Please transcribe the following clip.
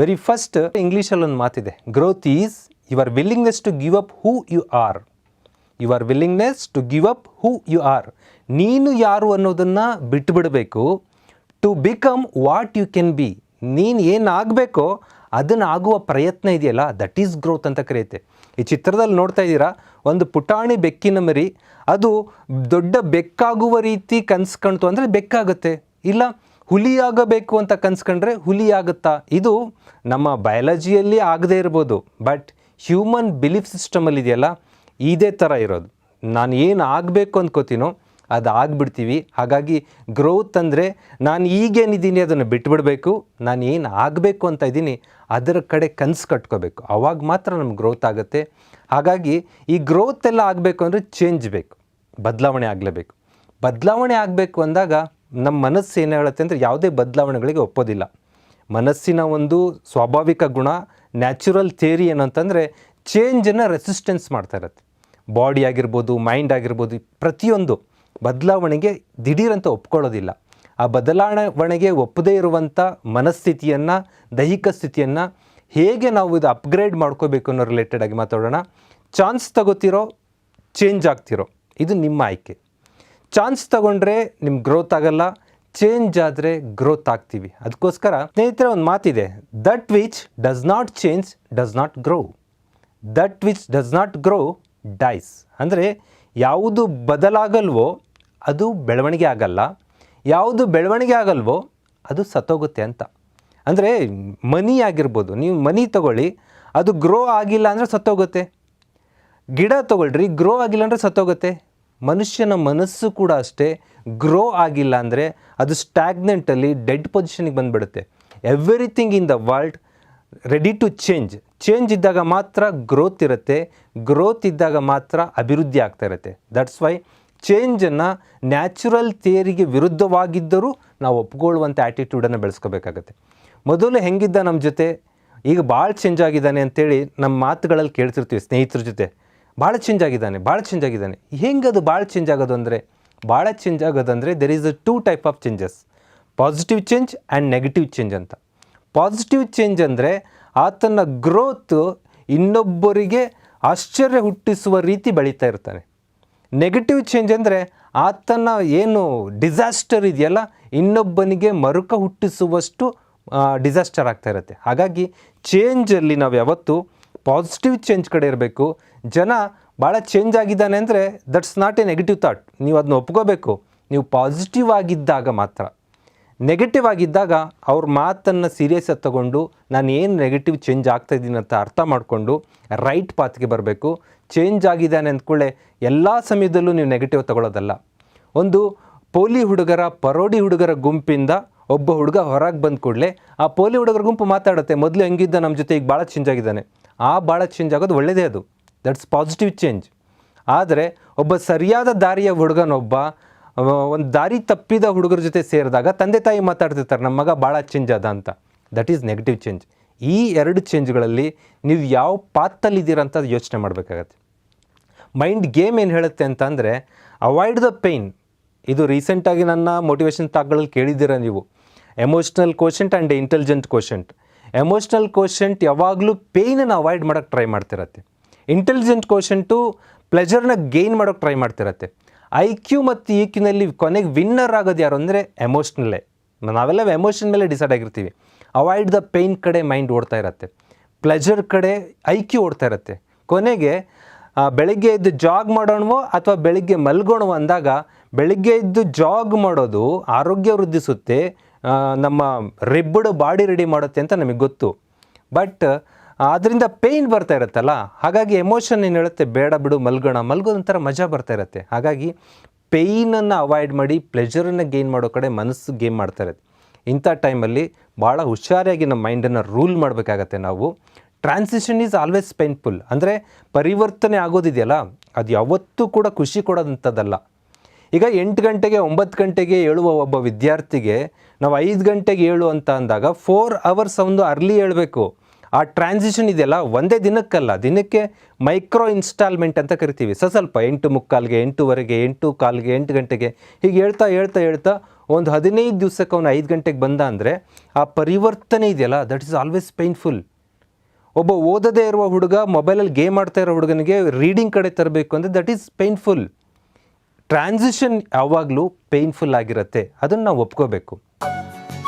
Very first ಇಂಗ್ಲೀಷಲ್ಲಿ ಒಂದು ಮಾತಿದೆ. Growth is your willingness to give up who you are your willingness to give up who you are ನೀನು ಯಾರು ಅನ್ನೋದನ್ನು ಬಿಟ್ಟುಬಿಡಬೇಕು to become what you can be ನೀನು ಏನಾಗಬೇಕೋ ಅದನ್ನು ಆಗುವ ಪ್ರಯತ್ನ ಇದೆಯಲ್ಲ? ದಟ್ ಈಸ್ ಗ್ರೋತ್ ಅಂತ ಕರೆಯುತ್ತೆ. ಈ ಚಿತ್ರದಲ್ಲಿ ನೋಡ್ತಾ ಇದ್ದೀರಾ? ಒಂದು ಪುಟಾಣಿ ಬೆಕ್ಕಿನ ಮರಿ. ಅದು ದೊಡ್ಡ ಬೆಕ್ಕಾಗುವ ರೀತಿ ಕನ್ಸ್ಕಣ್ತು ಅಂದರೆ ಬೆಕ್ಕಾಗುತ್ತೆ. ಇಲ್ಲ ಹುಲಿ ಆಗಬೇಕು ಅಂತ ಕನ್ಸ್ಕೊಂಡ್ರೆ ಹುಲಿ ಆಗುತ್ತಾ ಇದು ನಮ್ಮ ಬಯಾಲಜಿಯಲ್ಲಿ ಆಗದೇ ಇರ್ಬೋದು. ಬಟ್ ಹ್ಯೂಮನ್ ಬಿಲೀಫ್ ಸಿಸ್ಟಮಲ್ಲಿ ಇದೆಯಲ್ಲ ಇದೇ ಥರ ಇರೋದು. ನಾನು ಏನು ಆಗಬೇಕು ಅಂದ್ಕೋತೀನೋ ಅದು ಆಗ್ಬಿಡ್ತೀವಿ. ಹಾಗಾಗಿ ಗ್ರೋತ್ ಅಂದರೆ ನಾನು ಈಗೇನಿದ್ದೀನಿ ಅದನ್ನು ಬಿಟ್ಬಿಡಬೇಕು. ನಾನು ಏನು ಆಗಬೇಕು ಅಂತ ಇದ್ದೀನಿ, ಅದರ ಕಡೆ ಕನಸು ಕಟ್ಕೋಬೇಕು. ಆವಾಗ ಮಾತ್ರ ನಮ್ಗೆ ಗ್ರೋತ್ ಆಗುತ್ತೆ. ಹಾಗಾಗಿ ಈ ಗ್ರೋತ್ ಎಲ್ಲ ಆಗಬೇಕು ಅಂದರೆ ಚೇಂಜ್ ಬೇಕು. ಬದಲಾವಣೆ ಆಗಲೇಬೇಕು. ಬದಲಾವಣೆ ಆಗಬೇಕು ಅಂದಾಗ ನಮ್ಮ ಮನಸ್ಸು ಏನು ಹೇಳುತ್ತೆ ಅಂದರೆ ಯಾವುದೇ ಬದಲಾವಣೆಗಳಿಗೆ ಒಪ್ಪೋದಿಲ್ಲ. ಮನಸ್ಸಿನ ಒಂದು ಸ್ವಾಭಾವಿಕ ಗುಣ ನ್ಯಾಚುರಲ್ ಥಿಯರಿ ಏನಂತಂದರೆ ಚೇಂಜನ್ನು ರೆಸಿಸ್ಟೆನ್ಸ್ ಮಾಡ್ತಾ ಇರತ್ತೆ. ಬಾಡಿ ಆಗಿರ್ಬೋದು ಮೈಂಡ್ ಆಗಿರ್ಬೋದು, ಪ್ರತಿಯೊಂದು ಬದಲಾವಣೆಗೆ ದಿಢೀರಂತ ಒಪ್ಕೊಳ್ಳೋದಿಲ್ಲ. ಆ ಬದಲಾವಣೆಗೆ ಒಪ್ಪದೇ ಇರುವಂಥ ಮನಸ್ಥಿತಿಯನ್ನು, ದೈಹಿಕ ಸ್ಥಿತಿಯನ್ನು ಹೇಗೆ ನಾವು ಇದು ಅಪ್ಗ್ರೇಡ್ ಮಾಡ್ಕೋಬೇಕು ಅನ್ನೋ ರಿಲೇಟೆಡ್ ಆಗಿ ಮಾತಾಡೋಣ. ಚಾನ್ಸ್ ತಗೋತಿರೋ ಚೇಂಜ್ ಆಗ್ತಿರೋ. ಇದು ನಿಮ್ಮ ಆಯ್ಕೆ. ಚಾನ್ಸ್ ತಗೊಂಡ್ರೆ ನಿಮ್ಮ ಗ್ರೋತ್ ಆಗಲ್ಲ ಚೇಂಜ್ ಆದರೆ ಗ್ರೋತ್ ಆಗ್ತೀವಿ. ಅದಕ್ಕೋಸ್ಕರ ಸ್ನೇಹಿತರೆ, ಒಂದು ಮಾತಿದೆ. That which does not change does not grow that which does not grow dies ಅಂದರೆ ಯಾವುದು ಬದಲಾಗಲ್ವೋ ಅದು ಬೆಳವಣಿಗೆ ಆಗಲ್ಲ. ಯಾವುದು ಬೆಳವಣಿಗೆ ಆಗಲ್ವೋ ಅದು ಸತ್ತೋಗುತ್ತೆ ಅಂತ. ಅಂದರೆ ಮನಿ ಆಗಿರ್ಬೋದು, ನೀವು ಮನಿ ತಗೊಳ್ಳಿ, ಅದು ಗ್ರೋ ಆಗಿಲ್ಲ ಅಂದರೆ ಸತ್ತೋಗುತ್ತೆ. ಗಿಡ ತೊಗೊಳ್ರಿ ಗ್ರೋ ಆಗಿಲ್ಲ ಅಂದರೆ ಸತ್ತೋಗುತ್ತೆ. ಮನುಷ್ಯನ ಮನಸ್ಸು ಕೂಡ ಅಷ್ಟೇ ಗ್ರೋ ಆಗಿಲ್ಲ ಅಂದರೆ ಅದು ಸ್ಟ್ಯಾಗ್ನೆಂಟಲ್ಲಿ ಡೆಡ್ ಪೊಸಿಷನಿಗೆ ಬಂದುಬಿಡುತ್ತೆ. Everything in the world ready to change change ಇದ್ದಾಗ ಮಾತ್ರ ಗ್ರೋತ್ ಇರುತ್ತೆ. ಗ್ರೋತ್ ಇದ್ದಾಗ ಮಾತ್ರ ಅಭಿವೃದ್ಧಿ ಆಗ್ತಾ ಇರುತ್ತೆ. ದಟ್ಸ್ ವೈ ಚೇಂಜನ್ನು ನ್ಯಾಚುರಲ್ ಥಿಯರಿಗೆ ವಿರುದ್ಧವಾಗಿದ್ದರೂ ನಾವು ಒಪ್ಕೊಳ್ಳುವಂಥ ಆ್ಯಟಿಟ್ಯೂಡನ್ನು ಬೆಳೆಸ್ಕೋಬೇಕಾಗತ್ತೆ. ಮೊದಲು ಹೆಂಗಿದ್ದ ನಮ್ಮ ಜೊತೆ? ಈಗ ಭಾಳ ಚೇಂಜ್ ಆಗಿದ್ದಾನೆ ಅಂತೇಳಿ ನಮ್ಮ ಮಾತುಗಳಲ್ಲಿ ಕೇಳ್ತಿರ್ತೀವಿ ಸ್ನೇಹಿತರ ಜೊತೆ. ಭಾಳ ಚೇಂಜ್ ಆಗಿದ್ದಾನೆ ಭಾಳ ಚೇಂಜ್ ಆಗಿದ್ದಾನೆ ಹೆಂಗೆ ಅದು ಭಾಳ ಚೇಂಜ್ ಆಗೋದು ಅಂದರೆ ಭಾಳ change ಆಗೋದಂದರೆ there is two type of changes positive change and negative change ಅಂತ. ಪಾಸಿಟಿವ್ ಚೇಂಜ್ ಅಂದರೆ ಆತನ ಗ್ರೋತ್ ಇನ್ನೊಬ್ಬರಿಗೆ ಆಶ್ಚರ್ಯ ಹುಟ್ಟಿಸುವ ರೀತಿ ಬೆಳೀತಾ ಇರ್ತಾನೆ. ನೆಗೆಟಿವ್ ಚೇಂಜ್ ಅಂದರೆ ಆತನ ಏನು ಡಿಸಾಸ್ಟರ್ ಇದೆಯಲ್ಲ, ಇನ್ನೊಬ್ಬನಿಗೆ ಮರುಕ ಹುಟ್ಟಿಸುವಷ್ಟು ಡಿಸಾಸ್ಟರ್ ಆಗ್ತಾ ಇರುತ್ತೆ. ಹಾಗಾಗಿ ಚೇಂಜಲ್ಲಿ ನಾವು ಯಾವತ್ತು ಪಾಸಿಟಿವ್ ಚೇಂಜ್ ಕಡೆ ಇರಬೇಕು. ಜನ ಭಾಳ ಚೇಂಜ್ ಆಗಿದ್ದಾನೆ ಅಂದರೆ that's not a negative thought ನೀವು ಅದನ್ನ ಒಪ್ಕೋಬೇಕು. ನೀವು ಪಾಸಿಟಿವ್ ಆಗಿದ್ದಾಗ ಮಾತ್ರ. ನೆಗೆಟಿವ್ ಆಗಿದ್ದಾಗ ಅವ್ರ ಮಾತನ್ನು ಸೀರಿಯಸ್ ಆಗಿ ತಗೊಂಡು ನಾನು ಏನು ನೆಗೆಟಿವ್ ಚೇಂಜ್ ಆಗ್ತಾ ಇದ್ದೀನಿ ಅಂತ ಅರ್ಥ ಮಾಡಿಕೊಂಡು ರೈಟ್ ಪಾತ್ಗೆ ಬರಬೇಕು. ಚೇಂಜ್ ಆಗಿದ್ದಾನೆ ಅಂದ್ಕೊಳ್ಳೆ ಎಲ್ಲ ಸಮಯದಲ್ಲೂ ನೀವು ನೆಗೆಟಿವ್ ತಗೊಳ್ಳೋದಲ್ಲ ಒಂದು ಪೋಲಿ ಹುಡುಗರ, ಪರೋಡಿ ಹುಡುಗರ ಗುಂಪಿಂದ ಒಬ್ಬ ಹುಡುಗ ಹೊರಗೆ ಬಂದ ಕೂಡಲೇ ಆ ಪೋಲಿ ಹುಡುಗರ ಗುಂಪು ಮಾತಾಡುತ್ತೆ. ಮೊದಲು ಹೆಂಗಿದ್ದ ನಮ್ಮ ಜೊತೆ ಈಗ ಭಾಳ ಚೇಂಜ್ ಆಗಿದ್ದಾನೆ. ಆ ಭಾಳ ಚೇಂಜ್ ಆಗೋದು ಒಳ್ಳೆಯದೇ ಅದು. ದಟ್ಸ್ ಪಾಸಿಟಿವ್ ಚೇಂಜ್ ಆದರೆ ಒಬ್ಬ ಸರಿಯಾದ ದಾರಿಯ ಹುಡುಗನೊಬ್ಬ ಒಂದು ದಾರಿ ತಪ್ಪಿದ ಹುಡುಗರ ಜೊತೆ ಸೇರಿದಾಗ ತಂದೆ ತಾಯಿ ಮಾತಾಡ್ತಿರ್ತಾರೆ ನಮ್ಮ ಮಗ ಭಾಳ ಚೇಂಜ್ ಅದ ಅಂತ. ದಟ್ ಈಸ್ ನೆಗೆಟಿವ್ ಚೇಂಜ್ ಈ ಎರಡು ಚೇಂಜ್ಗಳಲ್ಲಿ ನೀವು ಯಾವ ಪಾತಲ್ಲಿದ್ದೀರ ಅಂತ ಯೋಚನೆ ಮಾಡಬೇಕಾಗತ್ತೆ. ಮೈಂಡ್ ಗೇಮ್ ಏನು ಹೇಳುತ್ತೆ ಅಂತ ಅಂದರೆ ಅವಾಯ್ಡ್ ದ ಪೇಯ್ನ್ ಇದು ರೀಸೆಂಟಾಗಿ ನನ್ನ ಮೋಟಿವೇಶನ್ ತಾಕ್ಗಳಲ್ಲಿ ಕೇಳಿದ್ದೀರ ನೀವು? Emotional quotient and intelligent quotient emotional quotient ಯಾವಾಗಲೂ ಪೇಯ್ನನ್ನು ಅವಾಯ್ಡ್ ಮಾಡೋಕ್ಕೆ ಟ್ರೈ ಮಾಡ್ತಿರತ್ತೆ. ಇಂಟೆಲಿಜೆಂಟ್ ಕೋಶೆಂಟು ಪ್ಲೆಜರ್ನ ಗೇನ್ ಮಾಡೋಕ್ಕೆ ಟ್ರೈ ಮಾಡ್ತಿರತ್ತೆ. ಐ ಕ್ಯೂ ಮತ್ತು ಇ ಕ್ಯೂನಲ್ಲಿ ಕೊನೆಗೆ ವಿನ್ನರ್ ಆಗೋದು ಯಾರು ಅಂದರೆ ಎಮೋಷ್ನಲ್ಲೇ ನಾವೆಲ್ಲ ಎಮೋಷನ್ ಮೇಲೆ ಡಿಸೈಡ್ ಆಗಿರ್ತೀವಿ. ಅವಾಯ್ಡ್ ದ ಪೇಯ್ನ್ ಕಡೆ ಮೈಂಡ್ ಓಡ್ತಾ ಇರತ್ತೆ. ಪ್ಲೆಜರ್ ಕಡೆ ಐ ಕ್ಯೂ ಓಡ್ತಾ ಇರತ್ತೆ. ಕೊನೆಗೆ ಬೆಳಿಗ್ಗೆ ಎದ್ದು ಜಾಗ್ ಮಾಡೋಣವೋ ಅಥವಾ ಬೆಳಿಗ್ಗೆ ಮಲ್ಗೋಣವೋ ಅಂದಾಗ, ಬೆಳಿಗ್ಗೆ ಎದ್ದು ಜಾಗ್ ಮಾಡೋದು ಆರೋಗ್ಯ ವೃದ್ಧಿಸುತ್ತೆ ನಮ್ಮ ರಿಬ್ಬಡ್ ಬಾಡಿ ರೆಡಿ ಮಾಡುತ್ತೆ ಅಂತ ನಮಗೆ ಗೊತ್ತು. ಬಟ್ ಅದರಿಂದ ಪೇಯ್ನ್ ಬರ್ತಾ ಇರುತ್ತಲ್ಲ, ಹಾಗಾಗಿ ಎಮೋಷನ್ ಏನು ಹೇಳುತ್ತೆ, ಬೇಡ ಬಿಡು, ಮಲ್ಗೋಣ ಮಲ್ಗೋದೊಂಥರ ಮಜಾ ಬರ್ತಾ ಇರುತ್ತೆ. ಹಾಗಾಗಿ ಪೇಯ್ನನ್ನು ಅವಾಯ್ಡ್ ಮಾಡಿ ಪ್ಲೆಜರನ್ನು ಗೇನ್ ಮಾಡೋ ಕಡೆ ಮನಸ್ಸು ಗೇಮ್ ಮಾಡ್ತಾ ಇರುತ್ತೆ. ಇಂಥ ಟೈಮಲ್ಲಿ ಭಾಳ ಹುಷಾರಾಗಿ ನಮ್ಮ ಮೈಂಡನ್ನು ರೂಲ್ ಮಾಡಬೇಕಾಗತ್ತೆ ನಾವು. ಟ್ರಾನ್ಸಿಷನ್ ಈಸ್ ಆಲ್ವೇಸ್ ಪೇನ್ಫುಲ್ ಅಂದರೆ ಪರಿವರ್ತನೆ ಆಗೋದಿದೆಯಲ್ಲ, ಅದು ಯಾವತ್ತೂ ಕೂಡ ಖುಷಿ ಕೊಡೋದಂಥದ್ದಲ್ಲ. ಈಗ ಎಂಟು ಗಂಟೆಗೆ, ಒಂಬತ್ತು ಗಂಟೆಗೆ ಏಳುವ ಒಬ್ಬ ವಿದ್ಯಾರ್ಥಿಗೆ ನಾವು ಐದು ಗಂಟೆಗೆ ಏಳು ಅಂತ ಅಂದಾಗ ಫೋರ್ ಅವರ್ಸ್ ಒಂದು ಅರ್ಲಿ ಹೇಳಬೇಕು. ಆ ಟ್ರಾನ್ಸಿಷನ್ ಇದೆಯಲ್ಲ, ಒಂದೇ ದಿನಕ್ಕಲ್ಲ, ದಿನಕ್ಕೆ ಮೈಕ್ರೋ ಇನ್ಸ್ಟಾಲ್ಮೆಂಟ್ ಅಂತ ಕರಿತೀವಿ. ಸ ಸ್ವಲ್ಪ ಎಂಟು ಮುಕ್ಕಾಲ್ಗೆ, ಎಂಟೂವರೆಗೆ, ಎಂಟು ಕಾಲ್ಗೆ, ಎಂಟು ಗಂಟೆಗೆ. ಹೀಗೆ ಹೇಳ್ತಾ ಹೇಳ್ತಾ ಹೇಳ್ತಾ ಒಂದು ಹದಿನೈದು ದಿವಸಕ್ಕೆ ಅವನು ಐದು ಗಂಟೆಗೆ ಬಂದ ಅಂದರೆ ಆ ಪರಿವರ್ತನೆ ಇದೆಯಲ್ಲ ದಟ್ ಈಸ್ ಆಲ್ವೇಸ್ ಪೇಯ್ನ್ಫುಲ್ ಒಬ್ಬ ಓದದೇ ಇರುವ ಹುಡುಗ ಮೊಬೈಲಲ್ಲಿ ಗೇಮ್ ಆಡ್ತಾ ಇರೋ ಹುಡುಗನಿಗೆ ರೀಡಿಂಗ್ ಕಡೆ ತರಬೇಕು ಅಂದರೆ ದಟ್ ಈಸ್ ಪೇಯ್ನ್ಫುಲ್ ಟ್ರಾನ್ಸಿಷನ್ ಯಾವಾಗಲೂ ಪೇಯ್ನ್ಫುಲ್ ಆಗಿರುತ್ತೆ. ಅದನ್ನು ನಾವು ಒಪ್ಕೋಬೇಕು. Thank you.